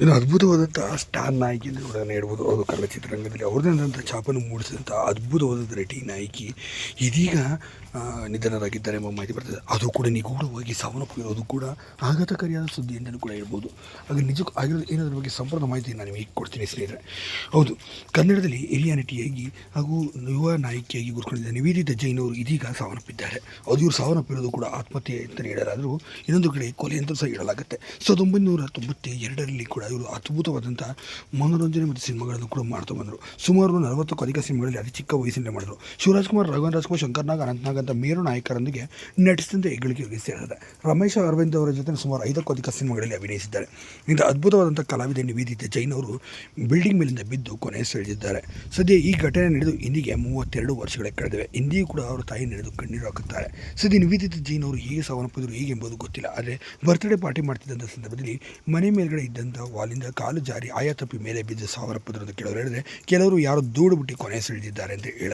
ಇನ್ನು ಅದ್ಭುತವಾದಂಥ ಸ್ಟಾರ್ ನಾಯಕಿ ಅಂತ ಕೂಡ ಹೇಳ್ಬೋದು ಅವರು ಕನ್ನಡ ಚಿತ್ರರಂಗದಲ್ಲಿ ಅವ್ರದ್ದಾದಂಥ ಛಾಪನ್ನು ಮೂಡಿಸಿದಂಥ ಅದ್ಭುತವಾದ ನಟಿ, ನಾಯಕಿ ಇದೀಗ ನಿಧನರಾಗಿದ್ದಾರೆ ಎಂಬ ಮಾಹಿತಿ ಬರ್ತದೆ. ಅದು ಕೂಡ ನಿಗೂಢವಾಗಿ ಸಾವನ್ನಪ್ಪಿರೋದು ಕೂಡ ಆಘಾತಕಾರಿಯಾದ ಸುದ್ದಿ ಅಂತಲೂ ಕೂಡ ಹೇಳ್ಬೋದು. ಹಾಗೆ ನಿಜಕ್ಕೂ ಆಗಿರೋದು ಏನಾದ್ರ ಬಗ್ಗೆ ಸಂಪೂರ್ಣ ಮಾಹಿತಿ ನಾನು ನಿಮಗೆ ಕೊಡ್ತೀನಿ ಸ್ನೇಹಿತರೆ. ಹೌದು, ಕನ್ನಡದಲ್ಲಿ ಹಿರಿಯ ನಟಿಯಾಗಿ ಹಾಗೂ ಯುವ ನಾಯಕಿಯಾಗಿ ಗುರುಕೊಂಡಿದ್ದ ನಿವೇದಿತ ಜೈನ್ ಅವರು ಇದೀಗ ಸಾವನ್ನಪ್ಪಿದ್ದಾರೆ. ಅದು ಇವರು ಸಾವನ್ನಪ್ಪಿರೋದು ಕೂಡ ಆತ್ಮಹತ್ಯೆ ಅಂತಲೇ ಹೇಳಲಾದರೂ ಇನ್ನೊಂದು ಕಡೆ ಕೊಲೆ ಅಂತ ಸಹ ಹೇಳಲಾಗುತ್ತೆ ಸಾವಿರದ ಒಂಬೈನೂರ ತೊಂಬತ್ತ ಎರಡರಲ್ಲಿ ಕೂಡ ಇವರು ಅದ್ಭುತವಾದಂಥ ಮನೋರಂಜನೆ ಮತ್ತು ಸಿನಿಮಾಗಳನ್ನು ಕೂಡ ಮಾಡ್ತಾ ಬಂದರು. ಸುಮಾರು ನಲವತ್ತಕ್ಕೂ ಅಧಿಕ ಸಿನಿಮಾಗಳಲ್ಲಿ ಅತಿ ಚಿಕ್ಕ ವಯಸ್ಸಿನಲ್ಲೇ ಮಾಡಿದರು. ಶಿವರಾಜ್ ಕುಮಾರ್ ರಘುವನ್ ರಾಜ್ಕುಮಾರ್, ಶಂಕರ್ ನಾಗ್, ಅನಂತ್ ಅಂತ ಮೇರು ನಾಯಕರೊಂದಿಗೆ ನಟಿಸಿದಂತೆ ಹೆಗ್ಗಳಿಕೆ ಸೇರಿದೆ. ರಮೇಶ್ ಅರವಿಂದ್ ಅವರ ಜೊತೆ ಸುಮಾರು ಐದಕ್ಕೂ ಅಧಿಕ ಸಿನಿಮಾಗಳಲ್ಲಿ ಅಭಿನಯಿಸಿದ್ದಾರೆ. ಇಂಥ ಅದ್ಭುತವಾದಂಥ ಕಲಾವಿದೆ ನಿವೇದಿತ ಜೈನ್ ಅವರು ಬಿಲ್ಡಿಂಗ್ ಮೇಲಿಂದ ಬಿದ್ದು ಕೊನೆ ಸೆಳೆದಿದ್ದಾರೆ. ಸದ್ಯ ಈ ಘಟನೆ ನಡೆದು ಇಂದಿಗೆ ಮೂವತ್ತೆರಡು ವರ್ಷಗಳೇ ಕಳೆದಿವೆ. ಇಂದಿಗೂ ಕೂಡ ಅವರ ತಾಯಿ ನಡೆದು ಕಣ್ಣೀರು ಹಾಕುತ್ತಾರೆ. ಸದ್ಯ ನಿವೇದಿತ ಜೈನ್ ಅವರು ಹೇಗೆ ಸಾವನ್ನಪ್ಪಿದ್ರು ಹೇಗೆ ಎಂಬುದು ಗೊತ್ತಿಲ್ಲ. ಆದರೆ ಬರ್ತ್ಡೇ ಪಾರ್ಟಿ ಮಾಡ್ತಿದ್ದಂಥ ಸಂದರ್ಭದಲ್ಲಿ ಮನೆ ಮೇಲ್ಗಡೆ ಇದ್ದಂಥ ವಾಲಿಂದ ಕಾಲು ಜಾರಿ ಆಯಾತಪ್ಪಿ ಮೇಲೆ ಬಿದ್ದು ಸಾವನ್ನಪ್ಪಿದ್ರು ಅಂತ ಕೆಲವರು ಹೇಳಿದ್ರೆ, ಕೆಲವರು ಯಾರೋ ದೂಡುಬಿಟ್ಟು ಕೊನೆ ಸೆಳೆದಿದ್ದಾರೆ ಅಂತ ಹೇಳ